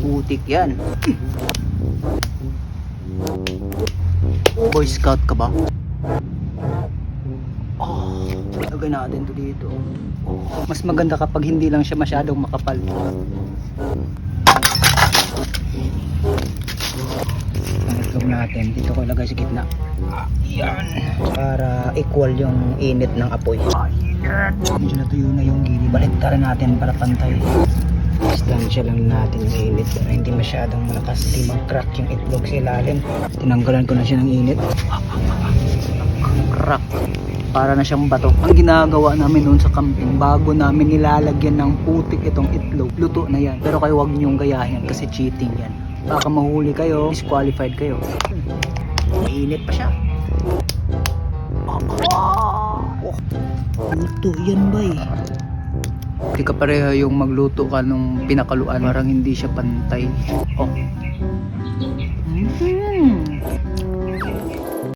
Putik yan. Boy Scout ka ba? Oh, lagay natin to dito. Mas maganda kapag hindi lang siya masyadong makapal. Itlog natin, dito ko ilagay sa gitna. Yan. Para equal yung init ng apoy. Medyo natuyo na yung gili. Baliktaran natin para pantay. Distansya lang natin yung init para hindi masyadong malakas. Hindi mag-crack yung itlog sa ilalim. Tinanggalan ko na siya ng init. Crack. Para na siyang bato. Ang ginagawa namin noon sa camping, bago namin nilalagyan ng putik itong itlog, luto na yan. Pero kayo wag niyong gayahin kasi cheating yan. Baka mahuli kayo, disqualified kayo. Mainit pa siya. Oh, luto yan ba eh? Hindi ka pareho yung magluto ka nung pinakaluan. Parang hindi siya pantay. Oh.